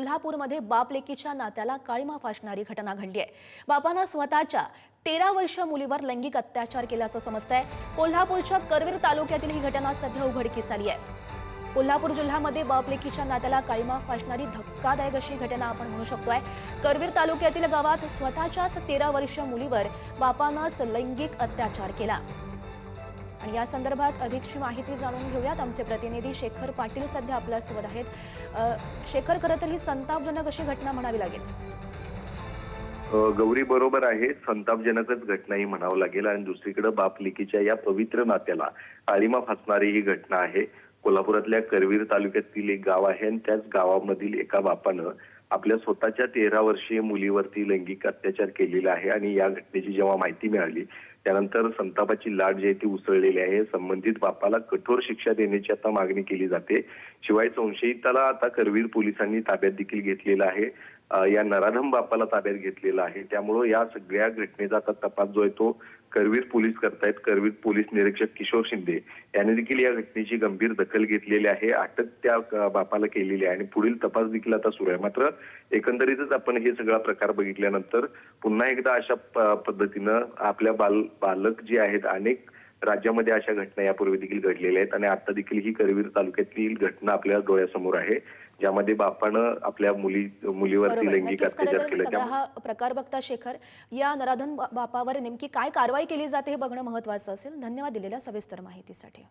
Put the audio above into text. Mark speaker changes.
Speaker 1: कोल्हापूरमध्ये बाप लेकीच्या नात्याला काळीमा फासणारी घटना घडली आहे. बापानं स्वतःच्या तेरा वर्ष मुलीवर लैंगिक अत्याचार केल्याचं समजतंय. कोल्हापूरच्या करवीर तालुक्यातील ही घटना सध्या उघडकीस आली आहे. कोल्हापूर जिल्ह्यामध्ये बापलेकीच्या नात्याला काळीमा फासणारी धक्कादायक अशी घटना आपण म्हणू शकतोय. करवीर तालुक्यातील गावात स्वतःच्याच तेरा वर्ष मुलीवर बापानंच लैंगिक अत्याचार केला. आणि या संदर्भात अधिकची माहिती जाणून घेऊयात. आमचे प्रतिनिधी शेखर पाटील सध्या आपल्यासोबत आहेत. शेखर खरं तर ही संतापजनक अशी घटना म्हणावी लागेल.
Speaker 2: गौरी बरोबर आहे. संतापजनकच घटना ही म्हणावं लागेल. आणि दुसरीकडे बापलिकीच्या या पवित्र नात्याला काळीमा फासणारी ही घटना आहे. कोल्हापुरातल्या करवीर तालुक्यातील एक गाव आहे आणि त्याच गावामधील एका बापानं आपल्या स्वतःच्या तेरा वर्षीय मुलीवरती लैंगिक अत्याचार केलेला आहे आणि या घटनेची जेव्हा माहिती मिळाली त्यानंतर संतापाची लाट जी आहे ती उसळलेली आहे. संबंधित बापाला कठोर शिक्षा देण्याची आता मागणी केली जाते. शिवाय संशयिताला आता करवीर पोलिसांनी ताब्यात देखील घेतलेला आहे. या नराधम बापाला ताब्यात घेतलेला आहे. त्यामुळं या सगळ्या घटनेचा आता तपास जो आहे तो करवीर पोलीस करतायत. करवीर पोलीस निरीक्षक किशोर शिंदे यांनी देखील या घटनेची गंभीर दखल घेतलेली आहे. अटक त्या बापाला केलेली आहे आणि पुढील तपास देखील आता सुरू आहे. मात्र एकंदरीतच आपण हे सगळा प्रकार बघितल्यानंतर पुन्हा एकदा अशा पद्धतीनं आपल्या बाल बालक जे आहेत अनेक राज्यामध्ये अशा घटना यापूर्वी देखील घडलेल्या आहेत आणि आता देखील ही करवीर तालुक्यातील घटना आपल्या डोळ्यासमोर आहे ज्यामध्ये बापानं आपल्या मुली मुलीवरती लैंगिक अत्याचार केला.
Speaker 1: हा प्रकार बघता शेखर या नराधन बापावर नेमकी काय कारवाई केली जाते हे बघणं महत्वाचं असेल. धन्यवाद दिलेल्या सविस्तर माहितीसाठी.